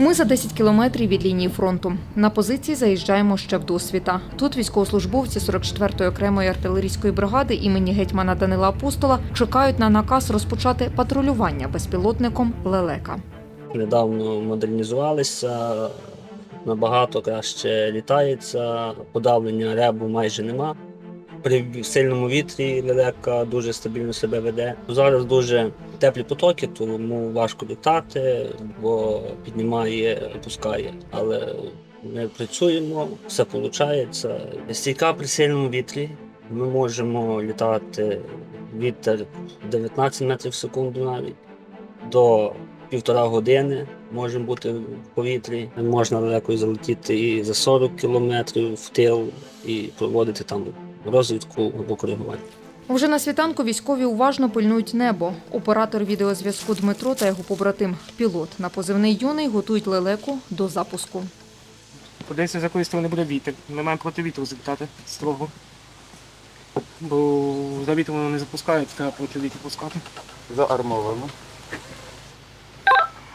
Ми за 10 кілометрів від лінії фронту. На позиції заїжджаємо ще в досвіта. Тут військовослужбовці 44-ї окремої артилерійської бригади імені гетьмана Данила Апостола чекають на наказ розпочати патрулювання безпілотником лелека. Недавно модернізувалися, набагато краще літається, подавлення ребу майже нема. При сильному вітрі лелека дуже стабільно себе веде. Зараз дуже теплі потоки, тому важко літати, бо піднімає, опускає. Але ми працюємо, все виходить. Стійка при сильному вітрі. Ми можемо літати вітер 19 метрів в секунду навіть до півтора години можемо бути в повітрі. Можна далеко залетіти і за 40 кілометрів в тил і проводити там розвідку або коригування. Вже на світанку військові уважно пильнують небо. Оператор відеозв'язку Дмитро та його побратим пілот на позивний юний готують лелеку до запуску. Подивися, з якої сторони буде вітер. Ми маємо проти вітру злітати строго. Бо за вітром воно не запускають, треба проти вітру пускати. Заармовано.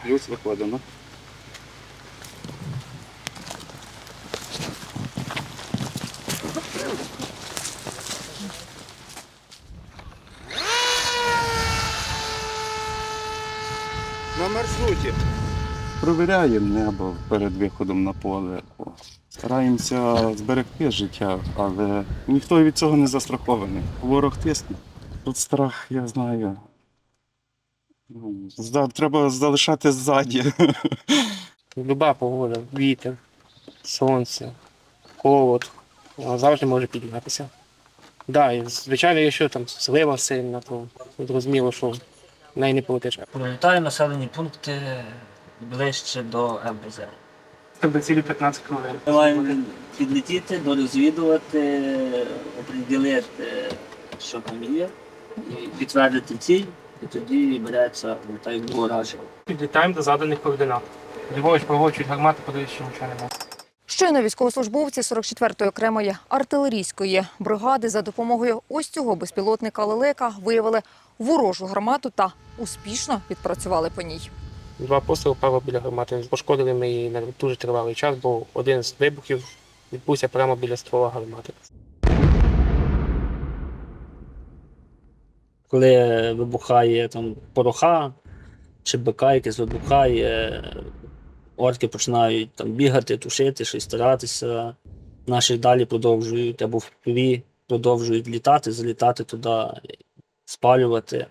Плюс виходимо. На маршруті. Провіряємо небо перед виходом на поле. Стараємося зберегти життя, але ніхто від цього не застрахований. Ворог тисне. Тут страх, я знаю. Ну, Треба залишати ззаді. Люба погода, вітер, сонце, холод, завжди може піднятися. Да, і, звичайно, якщо там злива сильна, то зрозуміло, що не. Пролітаю населені пункти ближче до МБЗ. Тобто цілі 15 хвилин. Ми маємо підлетіти, дорозвідувати, оприділити, що там є, і підтвердити ціль, і тоді береться так було раніше. Підлітаємо до заданих координат. Ліворуч проводять гармати, подивись, що нічого немає. Щойно військовослужбовці 44-ї окремої артилерійської бригади за допомогою ось цього безпілотника лелека виявили ворожу гармату та успішно відпрацювали по ній. Два постріли впало біля гармати. Пошкодили ми її на дуже тривалий час, бо один з вибухів відбувся прямо біля ствола гармати. Коли вибухає там пороха чи бика якесь вибухає, орки починають там бігати, тушити, щось старатися. Наші далі продовжують або в піві продовжують літати, залітати туди, спалювати.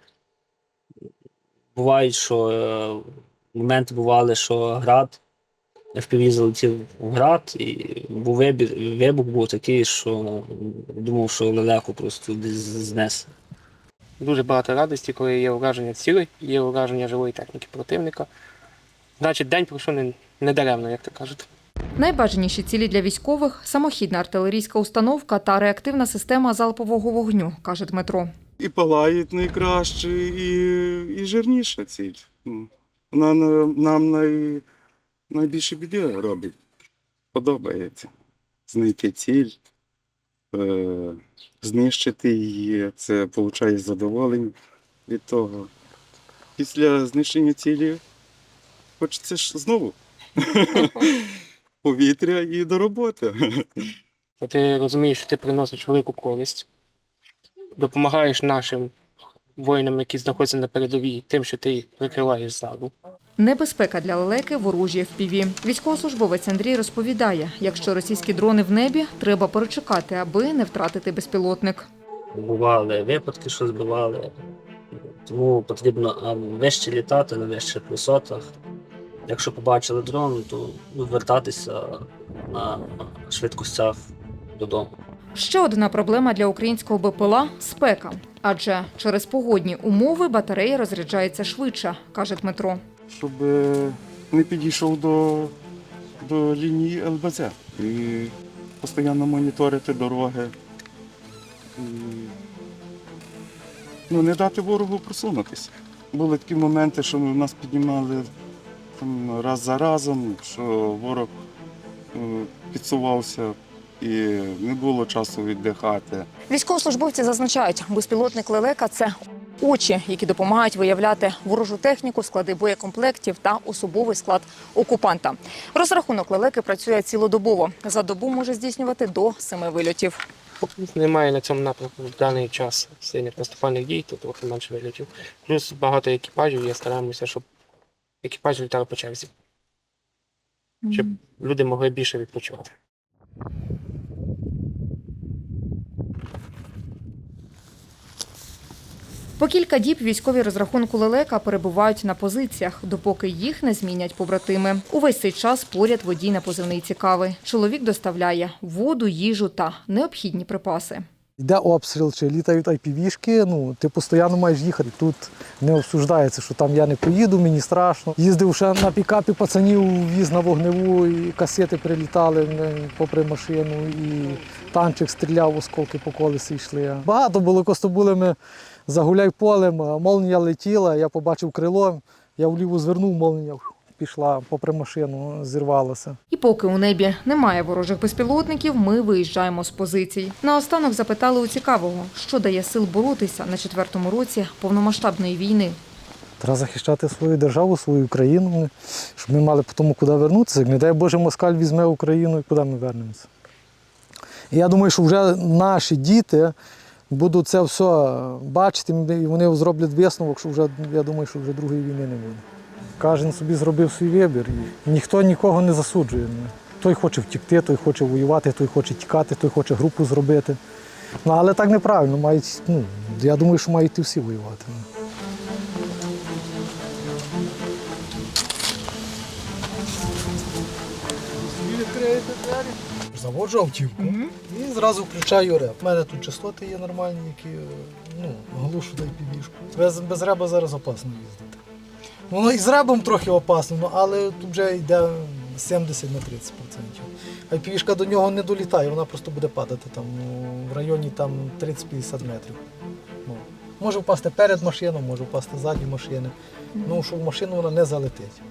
Бувають, що е, моменти бували, що град, FPV залетів в град, і був вибір, вибух був такий, що думав, що лелеку просто десь знесе. Дуже багато радості, коли є ураження цілей, є ураження живої техніки противника. Значить, день пройшов не, не даремно, як то кажуть. Найбажаніші цілі для військових самохідна артилерійська установка та реактивна система залпового вогню, каже Дмитро. І палають найкраще, і, і жирніша ціль. Вона нам най, найбільше біди робить. Подобається. Знайти ціль, е, знищити її, це отримує задоволення від того. Після знищення цілі хочеться ж знову. Повітря і до роботи. Бо ти розумієш, що ти приносиш велику користь, допомагаєш нашим воїнам, які знаходяться на передовій, тим, що ти прикриваєш ззаду. Небезпека для лелеки ворожі FPV. Військовослужбовець Андрій розповідає, якщо російські дрони в небі, треба перечекати, аби не втратити безпілотник. бували випадки, що збивали. Тому потрібно вище літати на вищих висотах. Якщо побачили дрон, то вертатися на швидкостях додому. Ще одна проблема для українського БПЛА – спека. Адже через погодні умови батарея розряджається швидше, каже Дмитро. щоб е, не підійшов до, до лінії ЛБЗ. І постійно моніторити дороги. І, ну, не дати ворогу просунутися. Були такі моменти, що нас піднімали там, раз за разом, що ворог е, підсувався і не було часу віддихати. Військовослужбовці зазначають, безпілотник лелека – це Очі, які допомагають виявляти ворожу техніку, склади боєкомплектів та особовий склад окупанта. Розрахунок лелеки працює цілодобово. За добу може здійснювати до семи вильотів. Немає на цьому напрямку в даний час сильних наступальних дій, то трохи менше вилітів. Плюс багато екіпажів, я стараємося, щоб екіпаж літав по черзі, щоб люди могли більше відпочивати. По кілька діб військові розрахунку лелека перебувають на позиціях, допоки їх не змінять побратими. Увесь цей час поряд водій на позивний цікавий. Чоловік доставляє воду, їжу та необхідні припаси. Йде обстріл чи літають айпівішки, ну ти постійно маєш їхати. Тут не обсуждається, що там я не поїду, мені страшно. Їздив ще на пікапі пацанів, віз на вогневу, і касети прилітали попри машину, і танчик стріляв, осколки по колесі йшли. Багато було костобулими загуляй полем, молнія летіла, я побачив крило, я вліво звернув, молнія пішла попри машину, зірвалася. І поки у небі немає ворожих безпілотників, ми виїжджаємо з позицій. Наостанок запитали у цікавого, що дає сил боротися на четвертому році повномасштабної війни. Треба захищати свою державу, свою країну, щоб ми мали по тому, куди вернутися. Не дай Боже, москаль візьме Україну і куди ми вернемося. І я думаю, що вже наші діти будуть це все бачити, і вони зроблять висновок, що вже, я думаю, що вже другої війни не буде. Кожен собі зробив свій вибір. І ніхто нікого не засуджує. Той хоче втікти, той хоче воювати, той хоче тікати, той хоче групу зробити. Ну, але так неправильно. Мають, ну, я думаю, що мають і всі воювати. Заводжу автівку і зразу включаю реп. У мене тут частоти є нормальні, які ну, глушу дай підвішку. Без, без реба зараз опасно їздити. Воно і з ребом трохи опасно, ну, але тут вже йде 70 на 30%. А півішка до нього не долітає, вона просто буде падати там ну, в районі там 30-50 метрів. Ну, може впасти перед машиною, може впасти ззаді машини. Ну, що в машину вона не залетить.